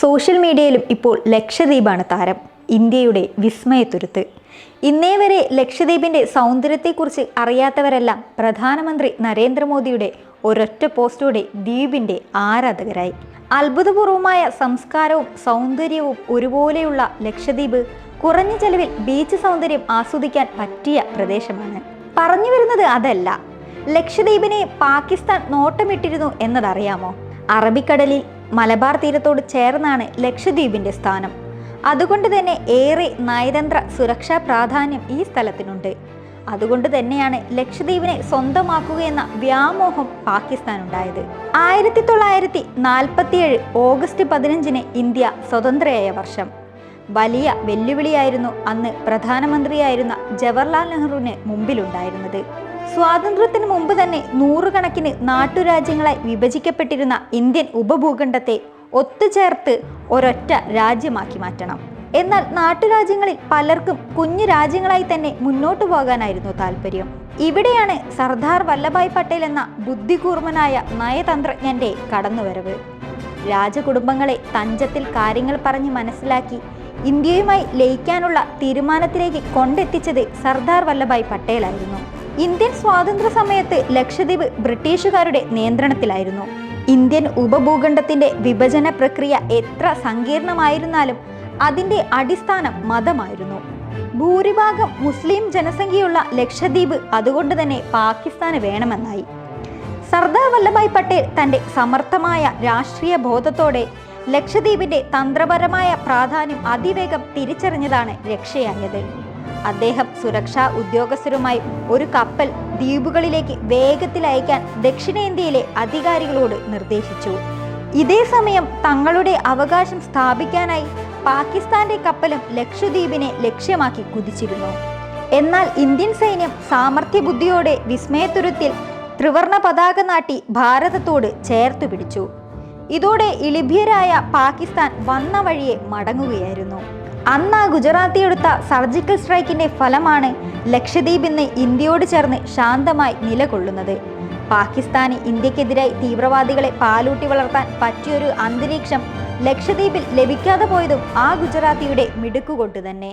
Social മീഡിയയിലും ഇപ്പോൾ ലക്ഷദ്വീപാണ് താരം. ഇന്ത്യയുടെ വിസ്മയത്തുരുത്ത്. ഇന്നേ വരെ ലക്ഷദ്വീപിന്റെ സൗന്ദര്യത്തെക്കുറിച്ച് അറിയാത്തവരെല്ലാം പ്രധാനമന്ത്രി നരേന്ദ്രമോദിയുടെ ഒരൊറ്റ പോസ്റ്റോടെ ദ്വീപിന്റെ ആരാധകരായി. അത്ഭുതപൂർവമായ സംസ്കാരവും സൗന്ദര്യവും ഒരുപോലെയുള്ള ലക്ഷദ്വീപ് കുറഞ്ഞ ചെലവിൽ ബീച്ച് സൗന്ദര്യം ആസ്വദിക്കാൻ പറ്റിയ പ്രദേശമാണ്. പറഞ്ഞു വരുന്നത് അതല്ല. ലക്ഷദ്വീപിനെ പാകിസ്ഥാൻ നോട്ടമിട്ടിരുന്നു എന്നതറിയാമോ? അറബിക്കടലിൽ മലബാർ തീരത്തോട് ചേർന്നാണ് ലക്ഷദ്വീപിന്റെ സ്ഥാനം. അതുകൊണ്ട് തന്നെ ഏറെ നയതന്ത്ര സുരക്ഷാ പ്രാധാന്യം ഈ സ്ഥലത്തിനുണ്ട്. അതുകൊണ്ട് തന്നെയാണ് ലക്ഷദ്വീപിനെ സ്വന്തമാക്കുകയെന്ന വ്യാമോഹം പാകിസ്ഥാനുണ്ടായത്. ആയിരത്തി തൊള്ളായിരത്തി നാൽപ്പത്തിയേഴ് ഓഗസ്റ്റ് പതിനഞ്ചിന് ഇന്ത്യ സ്വതന്ത്രയായ വർഷം. വലിയ വെല്ലുവിളിയായിരുന്നു അന്ന് പ്രധാനമന്ത്രിയായിരുന്ന ജവഹർലാൽ നെഹ്റുവിന് മുമ്പിലുണ്ടായിരുന്നത്. സ്വാതന്ത്ര്യത്തിന് മുമ്പ് തന്നെ നൂറുകണക്കിന് നാട്ടുരാജ്യങ്ങളായി വിഭജിക്കപ്പെട്ടിരുന്ന ഇന്ത്യൻ ഉപഭൂഖണ്ഡത്തെ ഒത്തുചേർത്ത് ഒരൊറ്റ രാജ്യമാക്കി മാറ്റണം. എന്നാൽ നാട്ടുരാജ്യങ്ങളിൽ പലർക്കും കുഞ്ഞു രാജ്യങ്ങളായി തന്നെ മുന്നോട്ടു പോകാനായിരുന്നു താല്പര്യം ഇവിടെയാണ് സർദാർ വല്ലഭായ് പട്ടേൽ എന്ന ബുദ്ധികൂർമ്മനായ നയതന്ത്രജ്ഞന്റെ കടന്നുവരവ്. രാജകുടുംബങ്ങളെ തഞ്ചത്തിൽ കാര്യങ്ങൾ പറഞ്ഞ് മനസ്സിലാക്കി ഇന്ത്യയുമായി ലയിക്കാനുള്ള തീരുമാനത്തിലേക്ക് കൊണ്ടെത്തിച്ചത് സർദാർ വല്ലഭായ് പട്ടേലായിരുന്നു. ഇന്ത്യൻ സ്വാതന്ത്ര്യ സമയത്ത് ലക്ഷദ്വീപ് ബ്രിട്ടീഷുകാരുടെ നിയന്ത്രണത്തിലായിരുന്നു. ഇന്ത്യൻ ഉപഭൂഖണ്ഡത്തിന്റെ വിഭജന പ്രക്രിയ എത്ര സങ്കീർണമായിരുന്നാലും അതിന്റെ അടിസ്ഥാനം മതമായിരുന്നു. ഭൂരിഭാഗം മുസ്ലിം ജനസംഖ്യയുള്ള ലക്ഷദ്വീപ് അതുകൊണ്ട് തന്നെ പാകിസ്ഥാന് വേണമെന്നായി. സർദാർ വല്ലഭായ് പട്ടേൽ തന്റെ സമർത്ഥമായ രാഷ്ട്രീയ ബോധത്തോടെ ലക്ഷദ്വീപിന്റെ തന്ത്രപരമായ പ്രാധാന്യം അതിവേഗം തിരിച്ചറിഞ്ഞതാണ് രക്ഷയായത്. അദ്ദേഹം സുരക്ഷാ ഉദ്യോഗസ്ഥരുമായി ഒരു കപ്പൽ ദ്വീപുകളിലേക്ക് വേഗത്തിൽ അയക്കാൻ ദക്ഷിണേന്ത്യയിലെ അധികാരികളോട് നിർദ്ദേശിച്ചു. ഇതേ സമയം തങ്ങളുടെ അവകാശം സ്ഥാപിക്കാനായി പാകിസ്ഥാന്റെ കപ്പലും ലക്ഷദ്വീപിനെ ലക്ഷ്യമാക്കി കുതിച്ചിരുന്നു. എന്നാൽ ഇന്ത്യൻ സൈന്യം സാമർഥ്യബുദ്ധിയോടെ വിസ്മയത്തുരുത്തിൽ ത്രിവർണ പതാക നാട്ടി ഭാരതത്തോട് ചേർത്തു പിടിച്ചു. ഇതോടെ ഇളിഭ്യരായ പാകിസ്ഥാൻ വന്ന വഴിയെ മടങ്ങുകയായിരുന്നു. അന്ന് ആ ഗുജറാത്തി എടുത്ത സർജിക്കൽ സ്ട്രൈക്കിന്റെ ഫലമാണ് ലക്ഷദ്വീപ് ഇന്ന് ഇന്ത്യയോട് ചേർന്ന് ശാന്തമായി നിലകൊള്ളുന്നത്. പാകിസ്ഥാന് ഇന്ത്യക്കെതിരായി തീവ്രവാദികളെ പാലൂട്ടി വളർത്താൻ പറ്റിയൊരു അന്തരീക്ഷം ലക്ഷദ്വീപിൽ ലഭിക്കാതെ പോയതും ആ ഗുജറാത്തിയുടെ മിടുക്കുകൊണ്ട് തന്നെ.